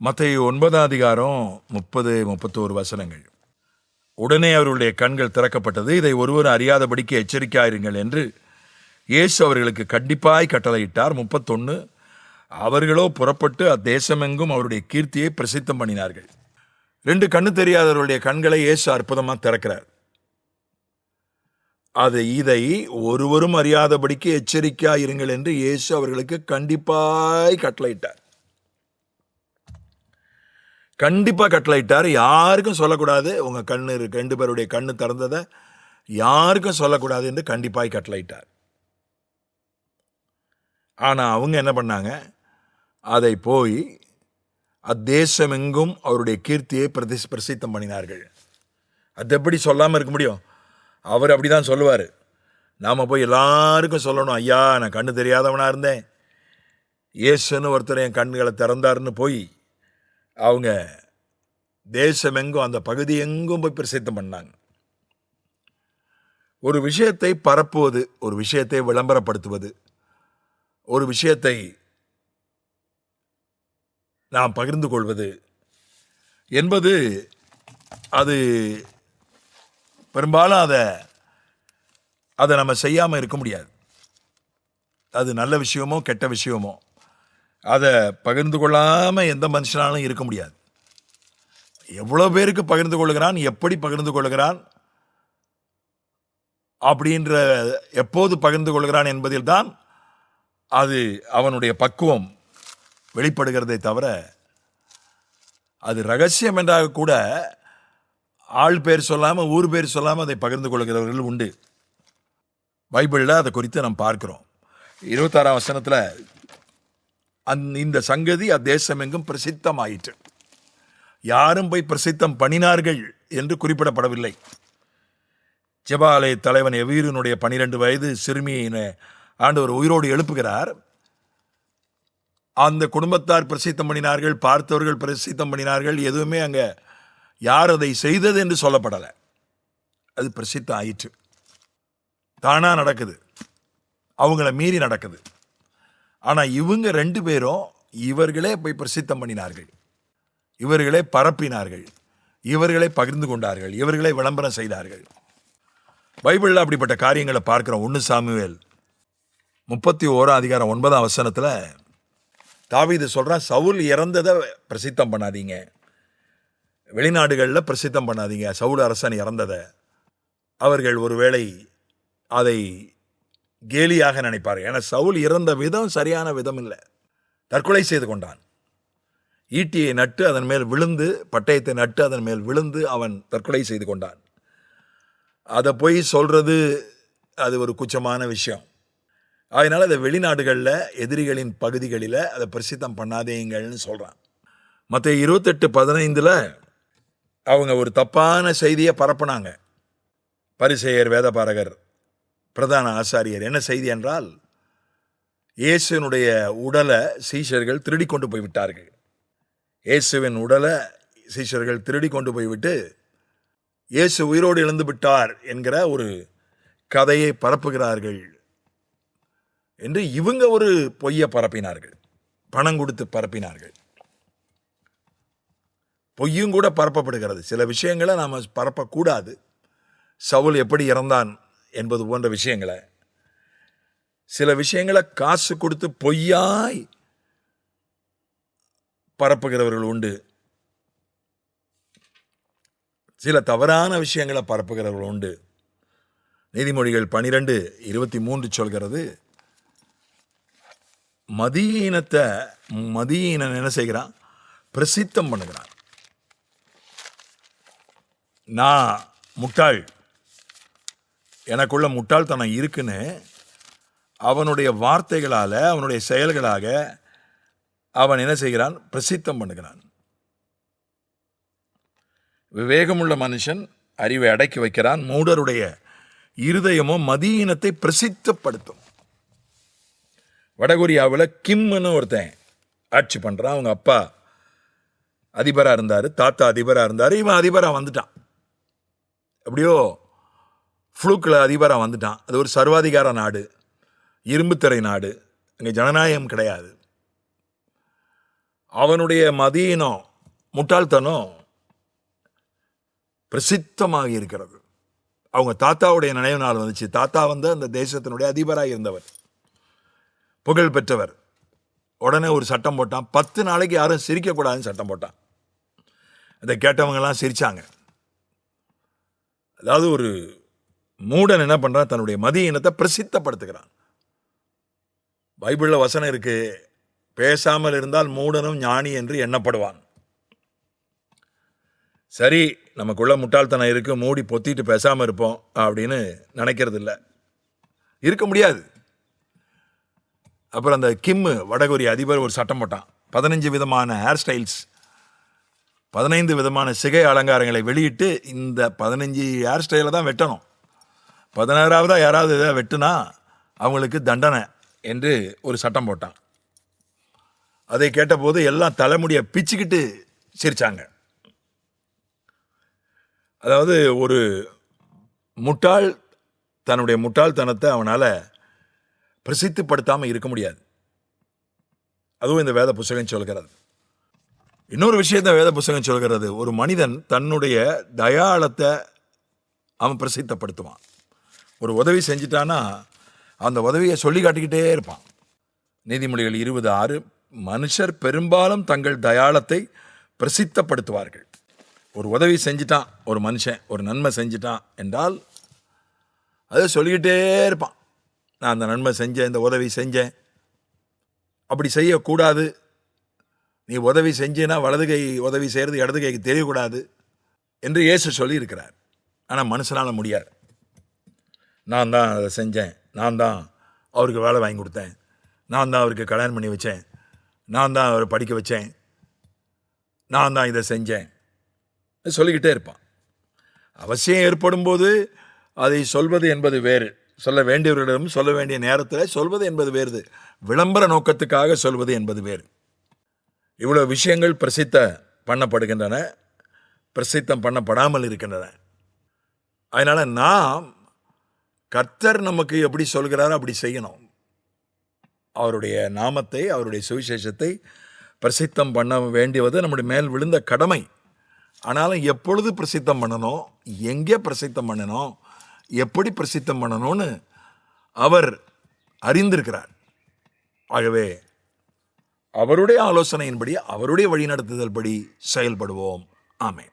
மத்திய ஒன்பதாம் அதிகாரம் முப்பது முப்பத்தோரு வசனங்கள். உடனே அவர்களுடைய கண்கள் திறக்கப்பட்டது. இதை ஒருவர் அறியாதபடிக்கு எச்சரிக்கையாயிருங்கள் என்று இயேசு அவர்களுக்கு கண்டிப்பாய் கட்டளையிட்டார். முப்பத்தொன்று அவர்களோ புறப்பட்டு அத்தேசமெங்கும் அவருடைய கீர்த்தியை பிரசித்தம் பண்ணினார்கள். ரெண்டு கண்ணு தெரியாதவருடைய கண்களை இயேசு அற்புதமாக திறக்கிறார். அது இதை ஒருவரும் அறியாதபடிக்கு எச்சரிக்கையாயிருங்கள் என்று இயேசு அவர்களுக்கு கண்டிப்பாய் கட்டளையிட்டார். கண்டிப்பாக கட்டளையிட்டார். யாருக்கும் சொல்லக்கூடாது. உங்கள் கண்ணு ரெண்டு பேருடைய கண்ணு திறந்ததை யாருக்கும் சொல்லக்கூடாது என்று கண்டிப்பாக கட்டளையிட்டார். ஆனால் அவங்க என்ன பண்ணாங்க? அதை போய் அத்தேசமெங்கும் அவருடைய கீர்த்தியை பிரதி பிரசித்தம் பண்ணினார்கள். அது எப்படி சொல்லாமல் இருக்க முடியும்? அவர் அப்படிதான் சொல்லுவார். நாம் போய் எல்லாருக்கும் சொல்லணும். ஐயா நான் கண்ணு தெரியாதவனாக இருந்தேன். இயேசுன்னு ஒருத்தர் என் கண்களை திறந்தாருன்னு போய் அவங்க தேசமெங்கும் அந்த பகுதி எங்கும் போய் பிரசித்தம் பண்ணாங்க. ஒரு விஷயத்தை பரப்புவது ஒரு விஷயத்தை விளம்பரப்படுத்துவது ஒரு விஷயத்தை நாம் பகிர்ந்து கொள்வது என்பது அது பெரும்பாலும் அதை அதை நம்ம செய்யாமல் இருக்க முடியாது. அது நல்ல விஷயமோ கெட்ட விஷயமோ. அதை பகிர்ந்து கொள்ளாமல் எந்த மனுஷனாலும் இருக்க முடியாது. எவ்வளோ பேருக்கு பகிர்ந்து கொள்கிறான் எப்படி பகிர்ந்து கொள்கிறான் அப்படின்ற எப்போது பகிர்ந்து கொள்கிறான் என்பதில் தான் அது அவனுடைய பக்குவம் வெளிப்படுகிறதை தவிர அது ரகசியம் என்றாக கூட ஆள் பேர் சொல்லாமல் ஊர் பேர் சொல்லாமல் அதை பகிர்ந்து கொள்கிறவர்கள் உண்டு. பைபிளில் அதை குறித்து நாம் பார்க்கிறோம். இருபத்தாறாம் வசனத்தில் அந் இந்த சங்கதி அத்தேசம் எங்கும் பிரசித்தமாயிற்று. யாரும் போய் பிரசித்தம் பண்ணினார்கள் என்று குறிப்பிடப்படவில்லை. ஜபாலய தலைவன் எவீரனுடைய பனிரெண்டு வயது சிறுமியை ஆண்டவர் உயிரோடு எழுப்புகிறார். அந்த குடும்பத்தார் பிரசித்தம் பண்ணினார்கள் பார்த்தவர்கள் பிரசித்தம் பண்ணினார்கள் எதுவுமே அங்கே யார் அதை செய்தது என்று சொல்லப்படலை. அது பிரசித்தம் ஆயிற்று தானாக நடக்குது. அவங்கள மீறி நடக்குது. ஆனால் இவங்க ரெண்டு பேரும் இவர்களே போய் பிரசித்தம் பண்ணினார்கள். இவர்களே பரப்பினார்கள். இவர்களே பகிர்ந்து கொண்டார்கள். இவர்களே விளம்பரம் செய்தார்கள். பைபிளில் அப்படிப்பட்ட காரியங்களை பார்க்குறோம். ஒன்று சாமுவேல் முப்பத்தி ஓராம் அதிகாரம் ஒன்பதாம் வசனத்தில் தாவிது சொல்கிறான் சவுல் இறந்ததை பிரசித்தம் பண்ணாதீங்க. வெளிநாடுகளில் பிரசித்தம் பண்ணாதீங்க. சவுல் அரசன் இறந்ததை. அவர்கள் ஒருவேளை அதை கேலியாக நினைப்பார் ஏன்னா சவுல் இறந்த விதம் சரியான விதம் இல்லை. தற்கொலை செய்து கொண்டான். ஈட்டியை நட்டு அதன் மேல் விழுந்து பட்டயத்தை நட்டு அதன் மேல் விழுந்து அவன் தற்கொலை செய்து கொண்டான். அதை போய் சொல்கிறது அது ஒரு குச்சமான விஷயம். அதனால் அதை வெளிநாடுகளில் எதிரிகளின் பகுதிகளில் அதை பிரசித்தம் பண்ணாதீங்கள்னு சொல்கிறான் மற்ற இருபத்தெட்டு பதினைந்தில் அவங்க ஒரு தப்பான செய்தியை பரப்புனாங்க. பரிசெயர் வேதபாரகர். பிரதான ஆசாரியர். என்ன செய்தி என்றால் இயேசுவினுடைய உடலை சீஷர்கள் திருடி கொண்டு போய்விட்டார்கள். இயேசுவின் உடலை சீஷர்கள் திருடி கொண்டு போய்விட்டு இயேசு உயிரோடு இழந்து விட்டார் என்கிற ஒரு கதையை பரப்புகிறார்கள் என்று இவங்க ஒரு பொய்யை பரப்பினார்கள். பணம் கொடுத்து பரப்பினார்கள். பொய்யும் கூட பரப்பப்படுகிறது. சில விஷயங்களை நாம் பரப்பக்கூடாது. சவுல் எப்படி இறந்தான்? என்பது போன்ற விஷயங்களை. சில விஷயங்களை காசு கொடுத்து பொய்யாய் பரப்புகிறவர்கள் உண்டு. சில தவறான விஷயங்களை பரப்புகிறவர்கள் உண்டு. நீதிமொழிகள் பனிரெண்டு இருபத்தி மூன்று சொல்கிறது மதியீனத்தை மதியீனன் என்ன செய்கிறான்? பிரசித்தம் பண்ணுகிறான். நான் முட்டாள் எனக்குள்ள முட்டாள்தனம் இருக்குன்னு அவனுடைய வார்த்தைகளால் அவனுடைய செயல்களாக அவன் என்ன செய்கிறான்? பிரசித்தம் பண்ணுகிறான். விவேகமுள்ள மனுஷன் அறிவை அடக்கி வைக்கிறான். மூடருடைய இருதயமோ மதியினத்தை பிரசித்தப்படுத்தும். வடகொரியாவில் கிம்னு ஒருத்தன் ஆட்சி பண்ணுறான் அவங்க அப்பா அதிபராக இருந்தார் தாத்தா அதிபராக இருந்தார் இவன் அதிபராக வந்துட்டான். எப்படியோ ஃப்ளூக்கில் அதிபராக வந்துட்டான். அது ஒரு சர்வாதிகார நாடு. இரும்புத்திரை நாடு. அங்கே ஜனநாயகம் கிடையாது. அவனுடைய மதியினம் முட்டாள்தனம் பிரசித்தமாக இருக்கிறது. அவங்க தாத்தாவுடைய நினைவு நாள் வந்துச்சு. தாத்தா வந்து அந்த தேசத்தினுடைய அதிபராக இருந்தவர். புகழ் பெற்றவர். உடனே ஒரு சட்டம் போட்டான். பத்து நாளைக்கு யாரும் சிரிக்கக்கூடாதுன்னு சட்டம் போட்டான். அதை கேட்டவங்கெல்லாம் சிரித்தாங்க அதாவது ஒரு மூடன் என்ன பண்ணுறான் தன்னுடைய மதிய இனத்தை பிரசித்தப்படுத்துகிறான். பைபிளில் வசனம் இருக்கு பேசாமல் இருந்தால் மூடனும் ஞானி என்று எண்ணப்படுவான். சரி நமக்குள்ள முட்டாள்தனம் இருக்கு மூடி பொத்திட்டு பேசாமல் இருப்போம் அப்படின்னு நினைக்கிறது இல்லை இருக்க முடியாது. அப்புறம் அந்த கிம்மு வடகொரிய அதிபர் ஒரு சட்டம் போட்டான். பதினஞ்சு விதமான ஹேர் ஸ்டைல்ஸ் பதினைந்து விதமான சிகை அலங்காரங்களை வெளியிட்டு இந்த பதினஞ்சு ஹேர் ஸ்டைலை தான் வெட்டணும். பதினாறாவதாக யாராவது இதை வெட்டுனா அவங்களுக்கு தண்டனை என்று ஒரு சட்டம் போட்டான். அதை கேட்டபோது எல்லாம் தலைமுடியை பிச்சுக்கிட்டு சிரிச்சாங்க. அதாவது ஒரு முட்டாள் தன்னுடைய முட்டாள்தனத்தை அவனால் பிரசித்திப்படுத்தாமல் இருக்க முடியாது. அதுவும் இந்த வேத புஸ்தகம் சொல்கிறது. இன்னொரு விஷயத்தை வேத புஸ்தகம் சொல்கிறது. ஒரு மனிதன் தன்னுடைய தயாளத்தை அவன் பிரசித்தப்படுத்துவான். ஒரு உதவி செஞ்சிட்டான்னா அந்த உதவியை சொல்லி காட்டிக்கிட்டே இருப்பான். நீதிமொழிகள் இருபது ஆறு மனுஷர் பெரும்பாலும் தங்கள் தயாளத்தை பிரசித்தப்படுத்துவார்கள். ஒரு உதவி செஞ்சிட்டான் ஒரு மனுஷன் ஒரு நன்மை செஞ்சிட்டான் என்றால் அதை சொல்லிக்கிட்டே இருப்பான். நான் அந்த நன்மை செஞ்சேன் இந்த உதவி செஞ்சேன். அப்படி செய்யக்கூடாது. நீ உதவி செஞ்சேன்னா வலது கை உதவி செய்கிறது இடது கைக்கு தெரியக்கூடாது என்று இயேசு சொல்லியிருக்கிறார். ஆனால் மனுஷனால் முடியாது. நான் தான் அதை செஞ்சேன். நான் தான் அவருக்கு வேலை வாங்கி கொடுத்தேன். நான் தான் அவருக்கு கல்யாணம் பண்ணி வச்சேன். நான் தான் அவரை படிக்க வச்சேன். நான் தான் இதை செஞ்சேன். சொல்லிக்கிட்டே இருப்பான். அவசியம் ஏற்படும் போது அதை சொல்வது என்பது வேறு. சொல்ல வேண்டியவர்களிடம் சொல்ல வேண்டிய நேரத்தில் சொல்வது என்பது வேறு விளம்பர நோக்கத்துக்காக சொல்வது என்பது வேறு. இவ்வளோ விஷயங்கள் பிரசித்த பண்ணப்படுகின்றன. பிரசித்தம் பண்ணப்படாமல் இருக்கின்றன. அதனால் நாம் கர்த்தர் நமக்கு எப்படி சொல்கிறாரோ அப்படி செய்யணும். அவருடைய நாமத்தை அவருடைய சுவிசேஷத்தை பிரசித்தம் பண்ண வேண்டியது நம்முடைய மேல் விழுந்த கடமை. ஆனாலும் எப்பொழுது பிரசித்தம் பண்ணணும் எங்கே பிரசித்தம் பண்ணணும் எப்படி பிரசித்தம் பண்ணணும்னு அவர் அறிந்திருக்கிறார். ஆகவே அவருடைய ஆலோசனையின்படி அவருடைய வழிநடத்துதல் படி செயல்படுவோம். ஆமே